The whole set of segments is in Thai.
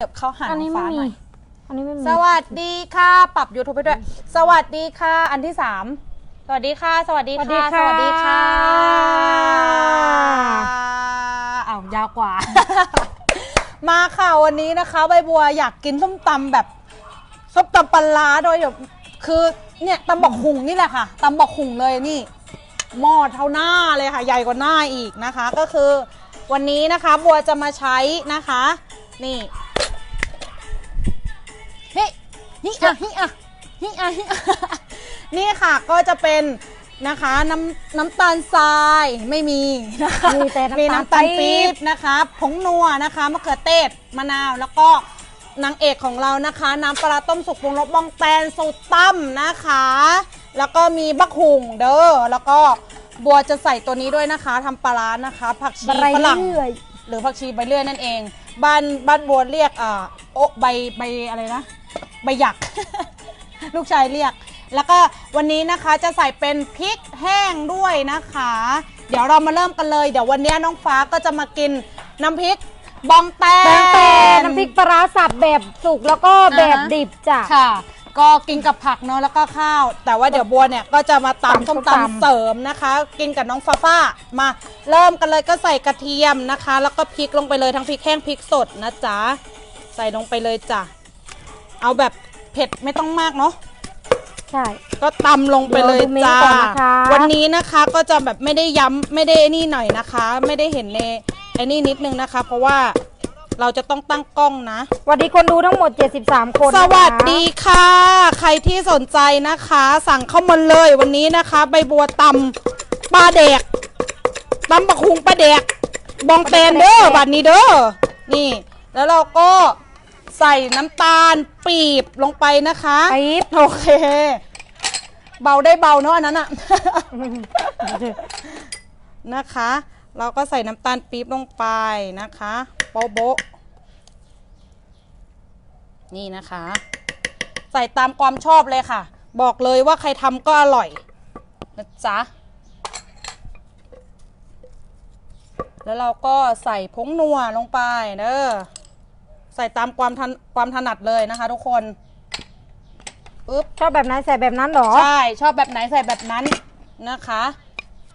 เก็บเข้าหาอันนี้น้องไม่ฟ้าหมีน่อยอันนี้ไม่มี สวัสดีค่ะ ปรับ YouTube ไปด้วย สวัสดีค่ะ อันที่สามสวัสดีค่ะ สวัสดีค่ะ สวัสดีค่ะอ้าวยาวกว่า มาค่ะวันนี้นะคะใบบัวอยากกินส้มตำแบบส้มตำปลาร้าโดยแบบคือเนี่ยตำบักหุงนี่แหละค่ะตำบักหุงเลยนี่ หม้อเท่าหน้าเลยค่ะ ใหญ่กว่าหน้าอีกนะคะ ก็คือวันนี้นะคะบัวจะมาใช้นะคะ นี่เฮ้ยฮิอะฮิอะฮิอะฮิอะนี่ค่ะก็จะเป็นนะคะน้ำน้ำตาลทรายไม่มีนะคะมีแต่น้ำตาลมีน้ำตาลปี๊ปี๊บบนะคะผงนัวนะคะมะเขือเทศมะนาวแล้วก็นางเอกของเรานะคะ น้ำปลาร้าต้มสุกปรุงรสบองแตนสูตรตั้มนะคะ แล้วก็มีบักหุงเด้อแล้วก็บัวจะใส่ตัวนี้ด้วยนะคะทำปลาร้านะคะ ผักชีบะไรฝรั่งเลื่อยหรือผักชีใบเลื่อยนั่นเอง บ้านบ้านบัวเรียกอ่าโอะใบใบอะไรนะใบหยัก ลูกชายเรียก แล้วก็วันนี้นะคะจะใส่เป็นพริกแห้งด้วยนะคะ เดี๋ยวเรามาเริ่มกันเลย เดี๋ยววันนี้น้องฟ้าก็จะมากินน้ำพริกบองแตแป้งแต่นน้ำพริกปลาร้าสับแบบสุกแล้วก็แบบอ่าฮะ ดิบจ้ะ ค่ะ ก็กินกับผักเนาะแล้วก็ข้าว แต่ว่าเดี๋ยวบัวเนี่ยก็จะมาตำส้มตำส้มตำ ตำเสริมนะคะ กินกับน้องฟ้าฟ้ามาเริ่มกันเลยก็ใส่กระเทียมนะคะ แล้วก็พริกลงไปเลยทั้งพริกแห้งพริกสดนะจ๊ะใส่ลงไปเลยจ้ะเอาแบบเผ็ดไม่ต้องมากเนาะ ใช่ ก็ตำลงไปเลยเดี๋ยวดูเมนูจ้า ก่อนนะคะ วันนี้นะคะก็จะแบบไม่ได้ย้ำไม่ได้นี่หน่อยนะคะ ไม่ได้เห็นในไอ้นี่นิดนึงนะคะ เพราะว่า เราจะต้องตั้งกล้องนะ สวัสดีคนดูทั้งหมด 73 คนสนะคะวัสดีค่ะ ใครที่สนใจนะคะ สั่งเข้ามาเลยวันนี้นะคะ ใบบัวตำปลาแดกตำบักหุงปลาแดก บองแตนเด้อบัดนี้เด้อนี่ แล้วเราก็ใส่น้ำตาลปีบลงไปนะคะปี๊บโอเค เบาได้เบาเนาะอันนั้นอะ นะคะ เราก็ใส่น้ำตาลปี๊บลงไปนะคะ โป๊ะโบ๊ะ นี่นะคะ ใส่ตามความชอบเลยค่ะ บอกเลยว่าใครทำก็อร่อยนะจ๊ะแล้วเราก็ใส่ผงนัวลงไปเด้อใส่ตามความทันความถนัดเลยนะคะ ทุกคนปึ๊บชอบแบบไหนใส่แบบนั้นเหรอ ใช่ชอบแบบไหนใส่แบบนั้นนะคะ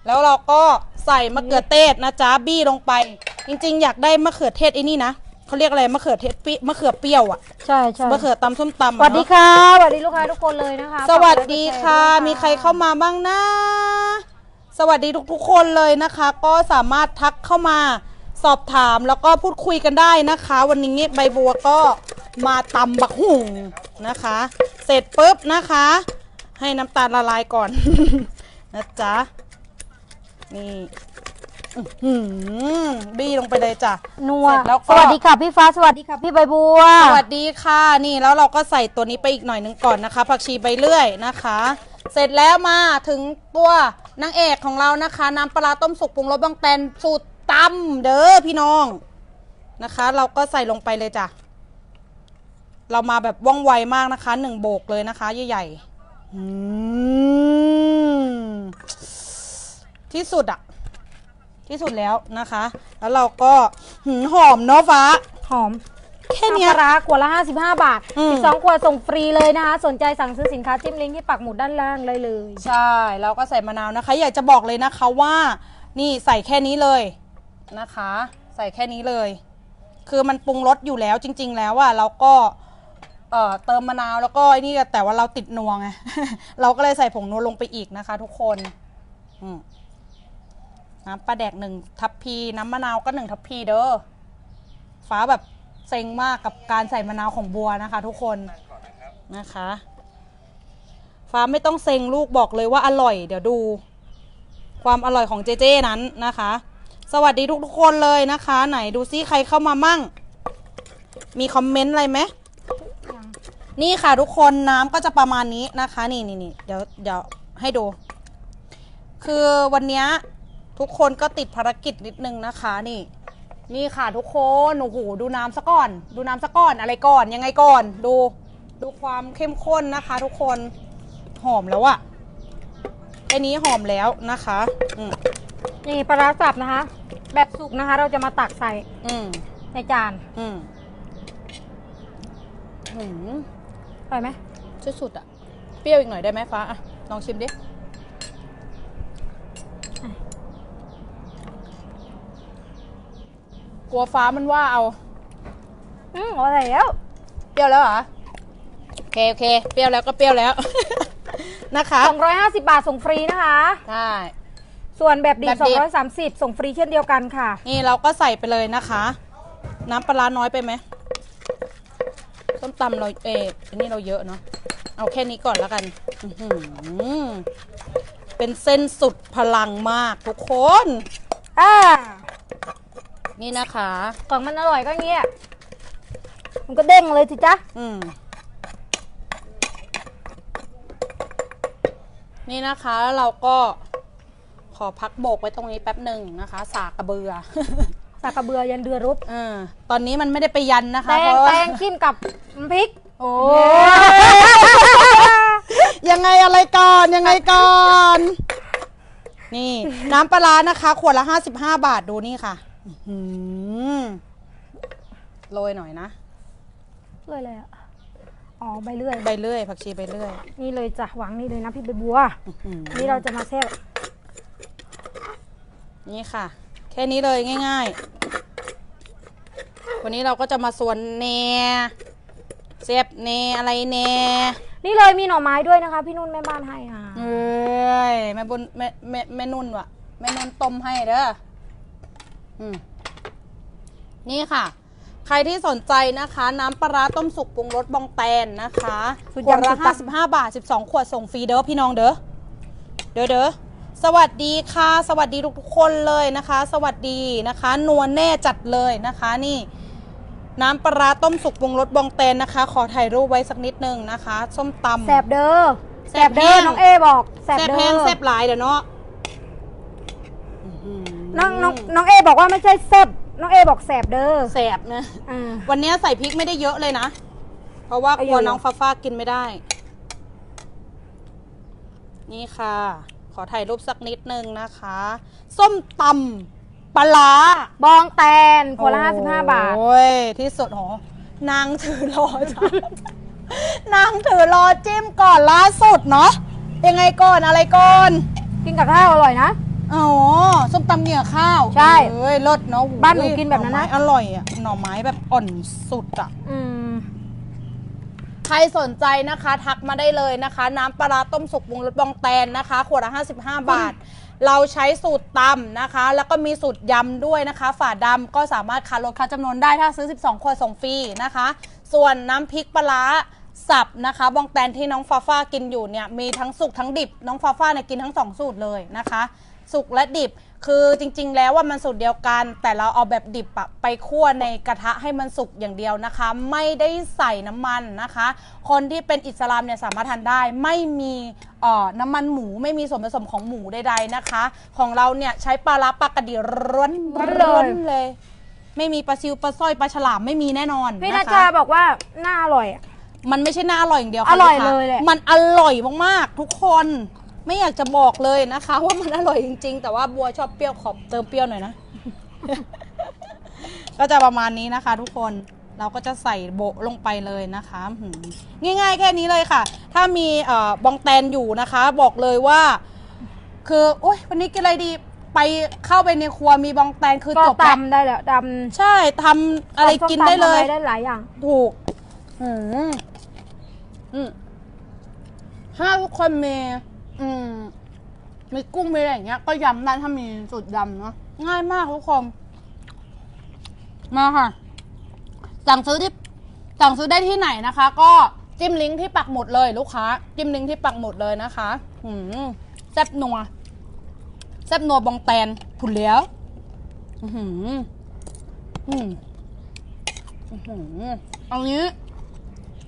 แล้วเราก็ใส่มะเขือเทศนะจ๊ะบี้ลงไป จริง ๆ อยากได้มะเขือเทศไอ้นี่นะ เขาเรียกอะไรมะเขือเทศเปรี้ยมะเขือเปรี้ยวอะใช่ใช่มะเขือตำส้มตำสวัสดีอะเนอะค่ะสวัสดีลูกค้าทุกคนเลยนะคะสวัสดีค่ะ ฝากกดไลมีด้วยนใครเข้ามาบ้างนะ สวัสดีทุกๆคนเลยนะคะ ก็สามารถทักเข้ามาสอบถามแล้วก็พูดคุยกันได้นะคะ วันนี้ใบบัวก็มาตำบักหุ่งนะคะ เสร็จปุ๊บนะคะ ให้น้ำตาลละลายก่อน นะจ๊ะนี่ อื้อหือบี้ลงไปเลยจ้ะ นัว เสร็จแล้วก็ สวัสดีค่ะพี่ฟ้า สวัสดีค่ะพี่ใบบัว สวัสดีค่ะนี่แล้วเราก็ใส่ตัวนี้ไปอีกหน่อยหนึงก่อนนะคะ ผักชีใบเลื่อยนะคะ เสร็จแล้วมาถึงตัวนางเอกของเรานะคะ น้ำปลาร้าต้มสุกปรุงรสบางแตนสูตรตำเด้อพี่น้องนะคะ เราก็ใส่ลงไปเลยจ้ะ เรามาแบบว่องไวมากนะคะหนึ่งโบกเลยนะคะใหญ่ๆอืมที่สุดอะ ที่สุดแล้วนะคะ แล้วเราก็หืมหอมเนาะฟ้า หอมแค่เนี้ยน้ำปลาร้าขวดละ 55 บาท อืม 12ขวดส่งฟรีเลยนะคะ สนใจสั่งซื้อสินค้าจิ้มลิงก์ที่ปักหมุดด้านล่างเลยเลย ใช่แล้วก็ใส่มะนาวนะคะ อยากจะบอกเลยนะคะว่า นี่ใส่แค่นี้เลยนะคะ ใส่แค่นี้เลย คือมันปรุงรสอยู่แล้วจริง ๆ แล้วอะเราก็เอ่อเติมมะนาวแล้วก็ไอ้นี่แต่ว่าเราติดนัวไง เราก็เลยใส่ผงนัวลงไปอีกนะคะ ทุกคนอืม น้ำปลาแดกหนึ่งทัพพี น้ำมะนาวก็หนึ่งทัพพีเด้อฟ้าแบบเซ็งมากกับการใส่มะนาวของบัวนะคะ ทุกคนนะคะ ฟ้าไม่ต้องเซ็งลูกบอกเลยว่าอร่อย เดี๋ยวดู ความอร่อยของเจเจนั้นนะคะ สวัสดีทุกๆคนเลยนะคะ ไหนดูซิใครเข้ามามั่ง มีคอมเมนต์อะไรไหมนี่ค่ะทุกคนน้ำก็จะประมาณนี้นะคะ นี่นี่นี่เดี๋ยวเดี๋ยวให้ดู คือวันเนี้ย ทุกคนก็ติดภารกิจนิดนึงนะคะนี่ นี่ค่ะทุกคนโอ้โหดูน้ำซะก่อน ดูน้ำซะก่อนอะไรก่อนยังไงก่อน ดูดูความเข้มข้นนะคะ ทุกคนหอมแล้วอะไอ้นี้หอมแล้วนะคะอืมนี่ปลาร้าสับนะคะ แบบสุกนะคะ เราจะมาตักใส่อืมในจานอืมหืมอร่อยไหมสุดๆอะเปรี้ยวอีกหน่อยได้ไหมฟ้าอะลองชิมดิ กลัวฟ้ามันว่าเอา อืมอร่อยแล้ว เปรี้ยวแล้วเหรอ โอเค โอเค เปรี้ยวแล้วก็เปรี้ยวแล้ว นะคะ 250 บาทส่งฟรีนะคะใช่ส่วนแบบดิแบบดิบบ230 ส่งฟรีเช่นเดียวกันค่ะ นี่เราก็ใส่ไปเลยนะคะ น้ำปลาร้าน้อยไปไหมส้มตำเราเอออันนี้เราเยอะเนาะเอาแค่นี้ก่อนแล้วกันอื้อหือเป็นเส้นสุดพลังมากทุกคน อ่า นี่นะคะของมันอร่อยก็อย่างเงี้ยมันก็เด้งเลยสิจ๊ะอืม นี่นะคะแล้วเราก็ขอพักโบกไว้ตรงนี้แป๊บหนึ่งนะคะ สากกระเบือ สากกระเบือยันเรือรุบเออตอนนี้มันไม่ได้ไปยันนะคะแตเพงราะว่าแตงจิ้มกับน้ำพริก โอ้ยังไงอะไรก่อนยังไงก่อน นี่ น้ำปลาร้านะคะ ขวดละห้าสิบห้าบาทดูนี่ค่ะ อื้อหือโรยหน่อยนะ เลยเลยอะ อ๋อใบเลื่อย ใบเลื่อย ผักชีใบเลื่อยนี่เลยจ้ะวางนี่เลยนะพี่ใบบัว อื้อหือนี่เราจะมาแซ่บนี่ค่ะ แค่นี้เลยง่ายๆ วันนี้เราก็จะมาสวนเนเซฟเนอะไรเนนี่เลยมีหน่อไม้ด้วยนะคะ พี่นุ่นแม่บ้านให้ค่ะ เอ้ยแม่บุญแม่แม่แม่นุ่นวะแม่นุ่นต้มให้เด้ออืม นี่ค่ะ ใครที่สนใจนะคะ น้ำปลาร้าต้มสุกปรุงรสบองแตนนะคะสุดขวดยำละสุดห้าตัสิบห้าบาทสิบสองขวดส่งฟรีเด้อพี่น้องเด้อเด้อเด้อสวัสดีค่ะ สวัสดีทุกๆคนเลยนะคะ สวัสดีนะคะนวลแน่จัดเลยนะคะนี่ น้ำปลาร้าต้มสุกปรุงรสบองแตนนะคะ ขอถ่ายรูปไว้สักนิดนึงนะคะ ส้มตำแสบเด้อแสแสบบเด้อแห้งน้องเอบอกแสบแซ่บเด้แห้งอแซ่บหลายเดี๋ยวเนาะ น้องน้องน้องเอบอกว่าไม่ใช่แซบน้องเอบอกแสบเด้อแสบนะ อ่า วันนี้ใส่พริกไม่ได้เยอะเลยนะ เพราะว่ากเอาลัเยวอะๆ น้องฟ้าฟ้ากินไม่ได้ นี่ค่ะ ขอถ่ายรูปสักนิดนึงนะคะ ส้มตำปลาร้าบองแตนขวดละห้าสิบห้าบาท โอ้ย ที่สุดโหนางถือรอจ้ะ นางถือรอจิ้มก่อนล่าสุดเนาะยังไงก่อนอะไรก่อน กินกับข้าวอร่อยนะ อ๋อส้มตำเหนียวข้าวใช่เอ้ยรสเนาะบ้านหนูกินแบบนั้นนะ หอไม้อร่อยอะหน่อไม้แบบอ่อนสุดอะอืม ใครสนใจนะคะ ทักมาได้เลยนะคะ น้ำปลาร้าต้มสุกปรุงรสบองแตนนะคะ ขวดละ55 บาท เราใช้สูตรตำนะคะ แล้วก็มีสูตรยำด้วยนะคะ ฝาดำก็สามารถคัดลดค่าจำนวนได้ถ้าซื้อ 12 ขวดส่งฟรีนะคะ ส่วนน้ำพริกปลาร้า สับนะคะบองแตนที่น้องฟาฟ้ากินอยู่เนี่ยมีทั้งสุกทั้งดิบ น้องฟาฟ้าเนี่ยกินทั้งสองสูตรเลยนะคะ สุกและดิบคือจริงๆ แล้วว่ามันสูตรเดียวกัน แต่เราเอาแบบดิบอะไปคั่วในกระทะให้มันสุกอย่างเดียวนะคะ ไม่ได้ใส่น้ำมันนะคะ คนที่เป็นอิสลามเนี่ยสามารถทานได้ไม่มีน้ำมันหมูไม่มีส่วนผสมของหมูใดๆนะคะ ของเราเนี่ยใช้ปลาร้าปลากระดีร้อนร้อนเลยร้อนเลย ไม่มีปลาซิวปลาสร้อยปลาฉลามไม่มีแน่นอนพี่นาคะชาบอกว่าน่าอร่อยอะ มันไม่ใช่น่าอร่อยอย่างเดียวค่ะอร่อยลูกค้าเลยแหละ มันอร่อยมากๆ ทุกคนไม่อยากจะบอกเลยนะคะ ว่ามันอร่อยจริง ๆ แต่ว่าบัวชอบเปรี้ยวขอบเติมเปรี้ยวหน่อยนะ ก็จะประมาณนี้นะคะ ทุกคนเราก็จะใส่โบะลงไปเลยนะคะหืมง่าย ๆ แค่นี้เลยค่ะ ถ้ามีเอ่อบองแตนอยู่นะคะ บอกเลยว่า คือโอ๊ยวันนี้กินอะไรดีไปเข้าไปในครัวมีบองแตนคือก็จบแล้วตำได้แล้วตำใช่ทำอะไรตำส้มกินได้เลย ตำทำอะรได้หลายอย่าง ถูก อืมอืม ถ้าทุกคนมีอืมมีกุ้งมีอะไรอย่างเงี้ย ก็ยำได้ถ้ามีสูตรยำเนาะง่ายมากทุกคน มาค่ะ สั่งซื้อที่ สั่งซื้อได้ที่ไหนนะคะ ก็จิ้มลิงก์ที่ปักหมุดเลย ลูกค้า จิ้มลิงก์ที่ปักหมุดเลยนะคะ อืมแซ่บนัวแซ่บนัวบองแตนผุนแล้ว อือหืออืมอื้อหือเอางี้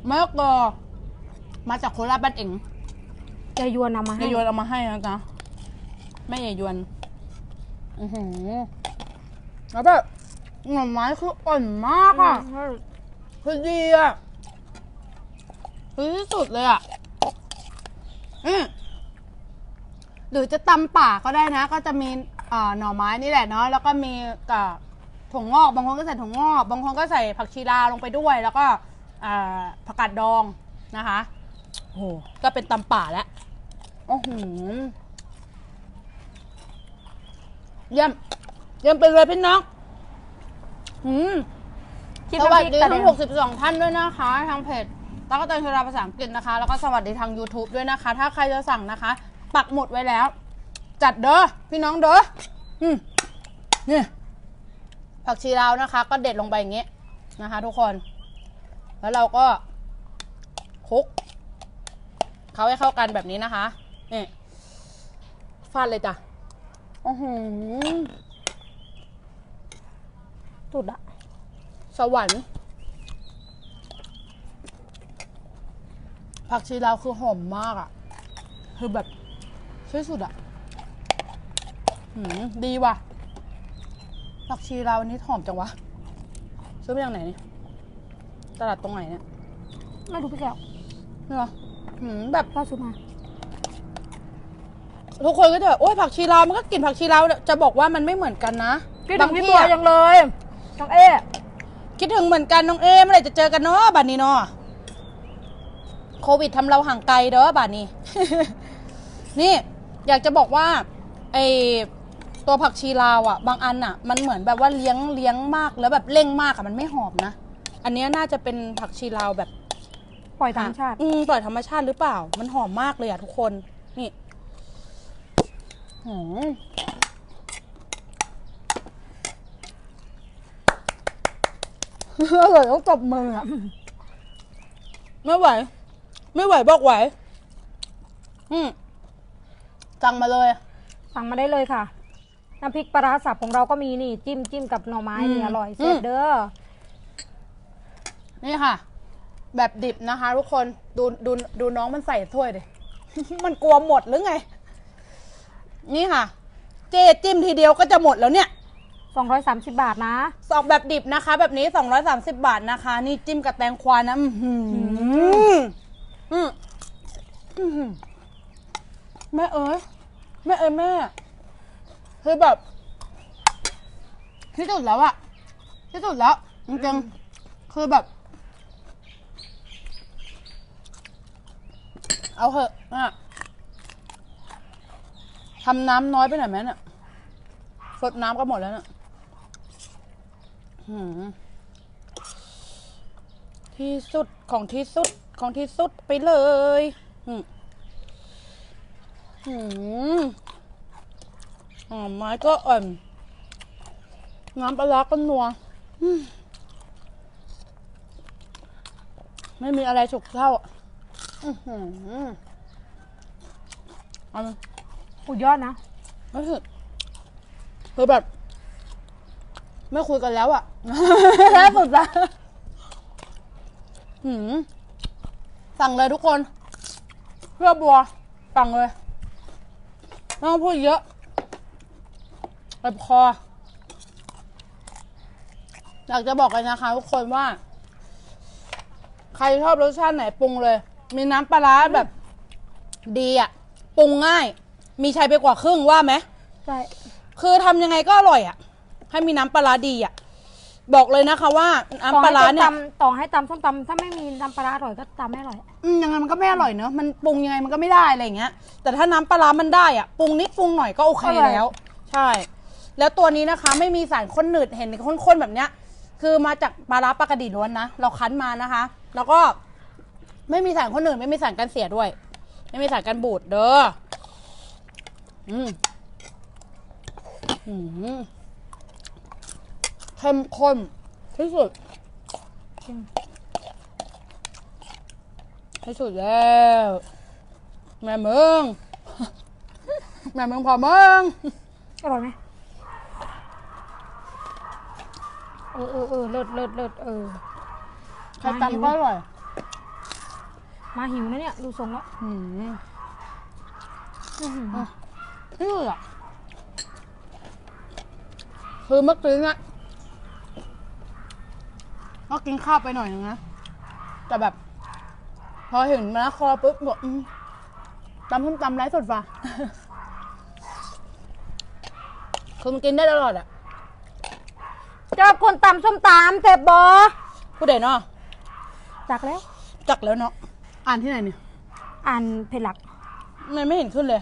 มะละกอ มาจากโคราชบ้านเองจะยวนนำมาให้ยายยวนเอามาให้นะจ๊ะแม่ยายยวนอือหือแล้วแบบหน่อไม้คืออ่อนมากอะอืมคือดีอะคือที่สุดเลยอะอืมหรือจะตำป่าก็ได้นะ ก็จะมีเอ่อหน่อไม้นี่แหละเนาะแล้วก็มีกับถั่วงอกบางคนก็ใส่ถั่วงอกบางคนก็ใส่ผักชีลาลงไปด้วย แล้วก็อ่าผักกาดดองนะคะ โอ้โหก็เป็นตำป่าแล้วโอ้โหเยี่ยมเยี่ยมไปเลยพี่น้องอืมคิดสว่าวัสพริกดีกระทั้เด็งน62 ท่านด้วยนะคะ ทางเพจตั๊กแตนชลาภาษาอังกฤษนะคะ แล้วก็สวัสดีทาง YouTube ด้วยนะคะ ถ้าใครจะสั่งนะคะ ปักหมุดไว้แล้ว จัดเด้อพี่น้องเด้ออืมนี่ผักชีลาวนะคะ ก็เด็ดลงไปอย่างเงี้ยนะคะ ทุกคน แล้วเราก็คลุก เขาให้เข้ากันแบบนี้นะคะนี่ฟาดเลยจ้ะอือหือสุดอะสวรรค์ผักชีลาวคือหอมมากอะ่ะคือแบบที่สุดอะ่ะหืมดีว่ะ ผักชีลาวอันนี้หอมจังวะ ซื้อมาจากไหนเนี่ยตลาดตรงไหนเนี่ย ไม่รู้พี่แก้วนี่เหรอ หืมแบบล่าสุดมาทุกคนก็จะแบบโอ้ยผักชีลาวมันก็กลิ่นผักชีลาวจะบอกว่ามันไม่เหมือนกันนะคิดถึบางงพี่ที่ตัวอะยังเลยน้องเอ๊คิดถึงเหมือนกันน้องเอเมื่อไหร่จะเจอกันเนาะบัดนี้เนาะโควิดทำเราห่างไกลเด้อบัดนี้ นี่ อยากจะบอกว่าไอตัวผักชีลาวอะ่ะบางอันอะ่ะมันเหมือนแบบว่าเลี้ยงเลี้ยงมากแล้วแบบเร่งมากอะ่ะมันไม่หอมนะ อันเนี้ยน่าจะเป็นผักชีลาวแบบ ปล่อยธรรมชาติ อืมปล่อยธรรมชาติหรือเปล่า มันหอมมากเลยอะทุกคน นี่หืมอร่อยต้องตบมืออะไม่ไหว ไม่ไหวบอกไหว อืมสั่งมาเลย สั่งมาได้เลยค่ะ น้ำพริกปลาร้าสับของเราก็มีนี่ จิ้มจิ้มกับหน่อไม้อืมนี่อร่อยอืเส็มจเด้อ นี่ค่ะ แบบดิบนะคะ ทุกคนดูดูดูน้องมันใส่ถ้วยดิ มันกลัวหมดหรือไง นี่ค่ะ เจจิ้มทีเดียวก็จะหมดแล้วเนี่ย230 บาทนะ สองแบบดิบนะคะ แบบนี้ 230 บาทนะคะ นี่จิ้มกับแตงควานะอื้อหืออืมอื้อหือแม่เอ้ยแม่เอ้ยแม่คือแบบที่สุดแล้วอะที่สุดแล้วจริงๆคือแบบ เอาเถอะอะทำน้ำน้อยไปหน่อยไหมเนี่ยสดน้ำก็หมดแล้วเนี่ยที่สุดของที่สุดของที่สุดไปเลยหืมหืมหอมไม้ก็อ่อนน้ำปลาร้าก็นัวไม่มีอะไรฉุกเท่า อื้อหือเอาอุยยอดนะไม่ถึงคือแบบ ไม่คุยกันแล้วอะ ล่าสุดละหืมสั่งเลยทุกคนเพื่อบัวสั่งเลยไม่ต้องพูดเยอะเจ็บคอ อยากจะบอกเลยนะคะทุกคนว่า ใครชอบรสชาติไหนปรุงเลย มีน้ำปลาร้าแบบ ดีอะปรุงง่าย มีชัยไปกว่าครึ่งว่าไหมใช่คือทำยังไงก็อร่อยอะ่ะให้มีน้ำปลาร้าดีอะ่ะบอกเลยนะคะว่าต่อน้ำปลาให้ร้าต้มเนี่ยตำต่อให้ตำส้มตำถ้าไม่มีน้ำปลาร้าอร่อยก็ตำไม่อร่อย อืมยังไงมันก็ไม่อร่อยเนอะมันปรุงยังไงมันก็ไม่ได้อะไรอย่างเงี้ย แต่ถ้าน้ำปลาร้ามันได้อะ่ะปรุงนิดปรุงหน่อยก็โอเคอร่อย แล้ว ใช่ แล้วตัวนี้นะคะ ไม่มีสารข้นหนืดเห็นข้นๆแบบเนี้ย คือมาจากปลาร้าปลากระดีล้วนนะ เราคั้นมานะคะ แล้วก็ ไม่มีสารข้นหนืดไม่มีสารกันเสียด้วย ไม่มีสารกันบูดเด้ออืมอืมเข้มข้นที่สุดจริงที่สุดแล้วแม่เมืองแม่เมืองพอเมืองอร่อยไหมเออเออเออเลิศเลิศเลิศเออใครตำก็อร่อย มาหิวนะเนี่ย ดูทรงแล้วอืมอื้อหือที่สุดอะคือเมื่อกี้เนี่ยก็กินข้าวไปหน่อยนึงนะ แต่แบบ พอเห็นมะละคอปุ๊บบอกอืมตำส้มตำไร้สดว่ะ คือมันกินได้ตลอดอะเจ้าคนตำส้มตำเจ็บบอผู้ใดเนาะ จักแล้ว จักแล้วเนาะ อ่านที่ไหนเนี่ยอ่านเพจหลัก มันไม่เห็นขึ้นเลย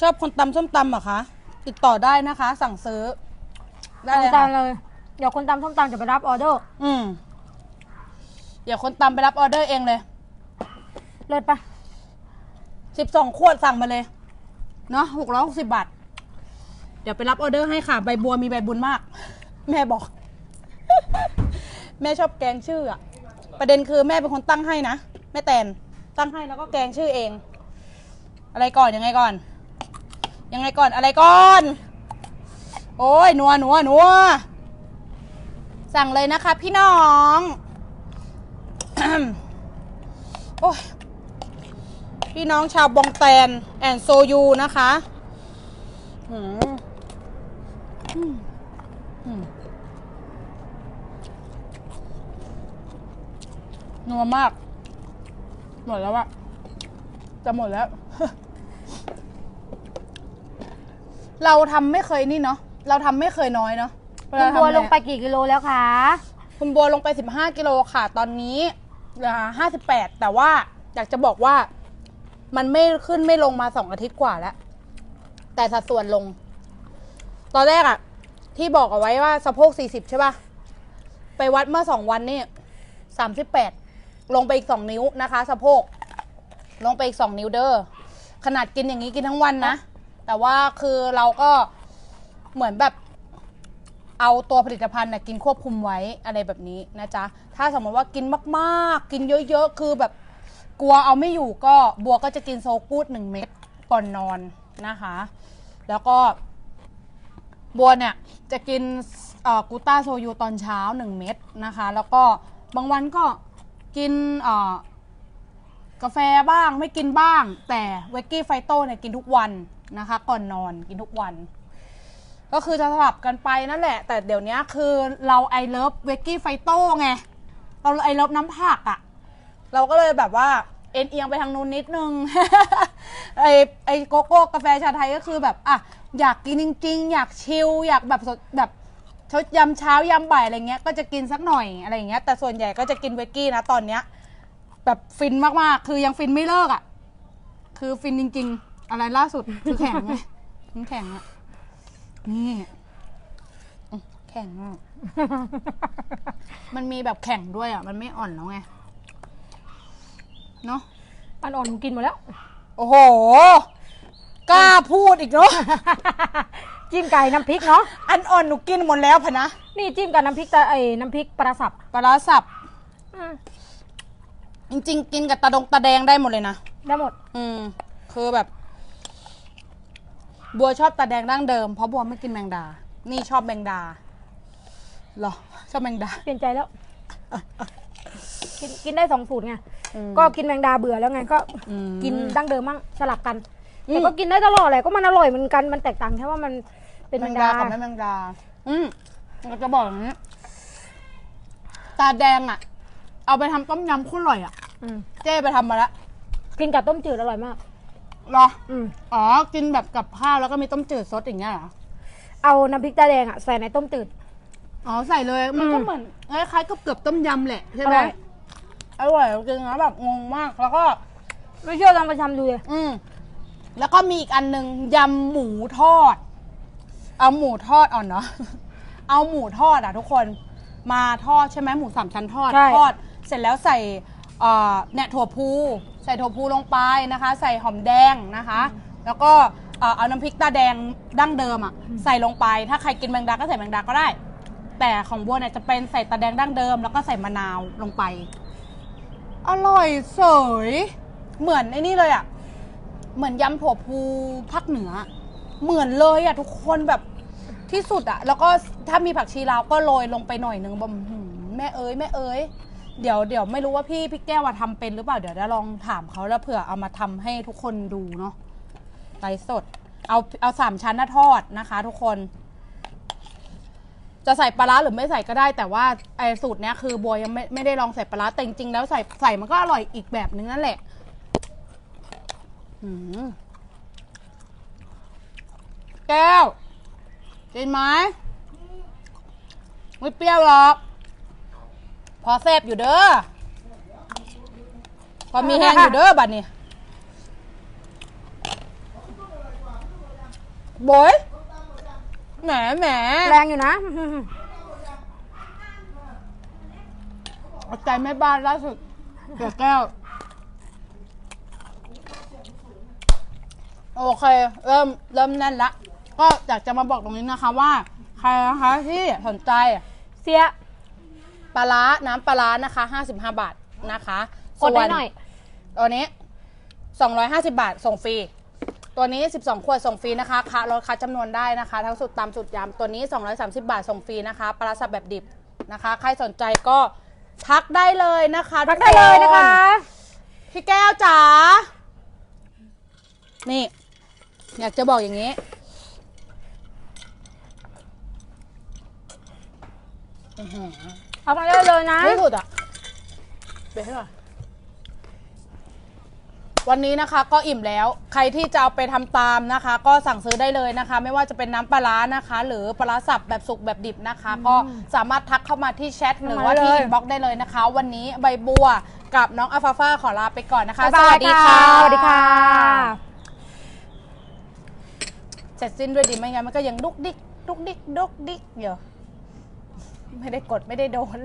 ชอบคนตำส้มตำเหรอคะ ติดต่อได้นะคะ สั่งซื้อ ได้เลยตาค่ะมเลยเดี๋ยวคนตำส้มตำจะไปรับออเดอร์อืม เดี๋ยวคนตำไปรับออเดอร์เองเลย เลิศปะสิบสองขวดสั่งมาเลย เนาะหกร้อยหกสิบาท เดี๋ยวไปรับออเดอร์ให้ค่ะ ใบบัวมีใบบุญมาก แม่บอก แม่ชอบแกงชื่ออะประเด็นคือแม่เป็นคนตั้งให้นะแม่แตนตั้งให้แล้วก็แกงชื่อเอง อะไรก่อนยังไงก่อน ยังไงก่อนอะไรก่อน โอ้ยนัวนัวนัวสั่งเลยนะคะ พี่น้องโอ้ยพี่น้องชาวบองแตนแอนโซยูนะคะ อืมอืม นัวมาก หมดแล้วอะจะหมดแล้ว เราทำไม่เคยนี่เนาะเราทำไม่เคยน้อยเนาะเวคุณลาทำบัวอะไรลงไปกี่กิโลแล้วคะคุณบัวลงไป 15 กิโลค่ะ ตอนนี้เหลือ58 แต่ว่าอยากจะบอกว่า มันไม่ขึ้นไม่ลงมาสองอาทิตย์กว่าแล้ว แต่สัดส่วนลง ตอนแรกอะที่บอกเอาไว้ว่าสะโพก 40 ใช่ปะไปวัดเมื่อสองวันนี่38 ลงไปอีก 2 นิ้วนะคะ สะโพก ลงไปอีก 2 นิ้วเด้อขนาดกินอย่างนี้กินทั้งวันนะ แต่ว่าคือเราก็เหมือนแบบเอาตัวผลิตภัณฑ์นะกินควบคุมไว้อะไรแบบนี้นะจ๊ะ ถ้าสมมติว่ากินมากๆ กินเยอะๆ คือแบบกลัวเอาไม่อยู่ก็บัวก็จะกินโซกูดหนึ่งเม็ดก่อนนอนนะคะ แล้วก็บัวเนี่ยจะกินกูต้าโซยูตอนเช้าหนึ่งเม็ดนะคะ แล้วก็บางวันก็ กินเอ่อกาแฟบ้างไม่กินบ้าง แต่เวกกี้ไฟโต้เนี่ยกินทุกวันนะคะ ก่อนนอนกินทุกวัน ก็คือจะสลับกันไปนั่นแหละ แต่เดี๋ยวนี้คือเราไอเลิฟเวกกี้ไฟโต้ไงเราไอเลิฟน้ำผักอะ่ะ เราก็เลยแบบว่าเอ็นเอียงไปทางนู้นนิดนึง ไอไอโกโก้กาแฟชาไทยก็คือแบบอะอยากกินจริง ๆ อยากชิลอยากแบบสดแบบ ชดยำเช้ายำบ่ายอะไรเงี้ยก็จะกินสักหน่อยอะไรเงี้ยแต่ส่วนใหญ่ก็จะกินเวกกี้นะตอนเนี้ย แบบฟินมากๆ คือยังฟินไม่เลิกอะ่ะ คือฟินจริง ๆ อะไรล่าสุดคือแข็งไงน้ำแข็งอะนี่อืมแข็งอะมันมีแบบแข็งด้วยอะ มันไม่อ่อนแล้วไงเนาะอันอ่อนหนูกินหมดแล้ว โอ้โห กล้าพูดอีกเนาะ จิ้มไก่น้ำพริกเนาะอันอ่อนหนูกินหมดแล้วพะนะนี่จิ้มกับน้ำพริกตะไอ้น้ำพริกปลาสับปลาร้าสับอืมจริงๆกินกับตาดงตาแดงได้หมดเลยนะได้หมด อืมคือแบบ บัวชอบตาแดงดั้งเดิมเพราะบัวไม่กินแมงดา นี่ชอบแมงดาเหรอชอบแมงดา เปลี่ยนใจแล้ว กินกินได้สองสูตรไงอืม ก็กินแมงดาเบื่อแล้วไงก็อืม กินดั้งเดิมมั่งสลับกันอืมแต่ก็กินได้ตลอดแหละก็มันอร่อยเหมือนกันมันแตกต่างแค่ว่ามัน เป็นแมแมงงดาดากับไม่แมงดา อืมเราจะบอกอย่างนี้ ตาแดงอะ เอาไปทำต้มยำโคตรอร่อยอะ อืมเจ๊ไปทำมาแล้วกินกับต้มจืดอร่อยมากรอ อืมอ๋อ กินแบบกับข้าวแล้วก็มีต้มจืดซดอย่างเงี้ยเหรอ เอาน้ำพริกตาแดงอะใส่ในต้มจืด อ๋อใส่เลย มันก็อืมเหมือนคล้ายๆกับเกือบต้มยำแหละใช่ไหมอร่อย อร่อยจริงนะแบบงงมาก แล้วก็ ไม่เชื่อลองไปทำดูเลย อืมแล้วก็มีอีกอันหนึ่งยำหมูทอด เอาหมูทอดอ่อนเนาะ เอาหมูทอดอะทุกคนมาทอดใช่ไหมหมูสามชั้นทอดใช่ ทอด เสร็จแล้วใส่เอ่อเนี่ยถั่วพูใส่ถั่วพูลงไปนะคะ ใส่หอมแดงนะคะ แล้วก็เอ่อเอาน้ำพริกตาแดงดั้งเดิมอะใส่ลงไปถ้าใครกินแมงดาก็ใส่แมงดาก็ได้ แต่ของบัวเนี่ยจะเป็นใส่ตาแดงดั้งเดิม แล้วก็ใส่มะนาวลงไป อร่อยเสยเหมือนไอ้นี่เลยอะเหมือนยำถั่วพูภาคเหนือ เหมือนเลยอะทุกคนแบบที่สุดอะ แล้วก็ถ้ามีผักชีลาวก็โรยลงไปหน่อยนึงบำหืมแม่เอ้ยแม่เอ้ยเดี๋ยวเดี๋ยวไม่รู้ว่าพี่พี่แก้วว่าทำเป็นหรือเปล่าเดี๋ยวจะลองถามเขาแล้วเผื่อเอามาทำให้ทุกคนดูเนาะไลฟ์สด เอาเอาสามชั้นนะทอดนะคะ ทุกคน จะใส่ปลาร้าหรือไม่ใส่ก็ได้ แต่ว่าไอ้สูตรเนี้ยคือบัวยังไม่ไม่ได้ลองใส่ปลาร้าแต่จริงๆแล้วใส่ใส่มันก็อร่อยอีกแบบนึงนั่นแหละ อืม แก้ว กินไหมไม่เปรี้ยวหรอก พอแซบอยู่เด้อ พอมีแห้งอยู่เด้อบัดนี้โบยแหมแหมแรงอยู่นะ เอาใจแม่บ้านล่าสุดเกียแก้ว โอเค เริ่ม เริ่มแน่นละ ก็อยากจะมาบอกตรงนี้นะคะว่า ใครนะคะที่สนใจเสียปลาร้าน้ำปลาร้านะคะ 55 บาทนะคะกดได้หน่อย ตัวนี้ 250 บาทส่งฟรี ตัวนี้ 12 ขวดส่งฟรีนะคะคะลดค่าจำนวนได้นะคะ ทั้งสุดตามสุดยำตัวนี้ 230 บาทส่งฟรีนะคะปลาร้าสับแบบดิบนะคะ ใครสนใจก็ทักได้เลยนะคะทักได้เลยนะคะ พี่แก้วจ๋า นี่ อยากจะบอกอย่างนี้ อื้อหือ เอามาได้เลยนะ ไม่สุดอะเบรกให้หน่อยวันนี้นะคะก็อิ่มแล้ว ใครที่จะเอาไปทำตามนะคะ ก็สั่งซื้อได้เลยนะคะ ไม่ว่าจะเป็นน้ำปลาร้านะคะ หรือปลาร้าสับแบบสุกแบบดิบนะคะ ก็สามารถทักเข้ามาที่แชทหรือว่าที่เลยอินบ็อกซ์ได้เลยนะคะ วันนี้ใบบัวกับน้องอัลฟาฟาขอลาไปก่อนนะคะบ๊ายบายค่ะ สวัสดีค่ะ เสร็จสิ้นด้วยดีไหมงั้นมันก็ยังดุกดิกดุกดิกดุกดิกอยู่ ไม่ได้กดไม่ได้โดน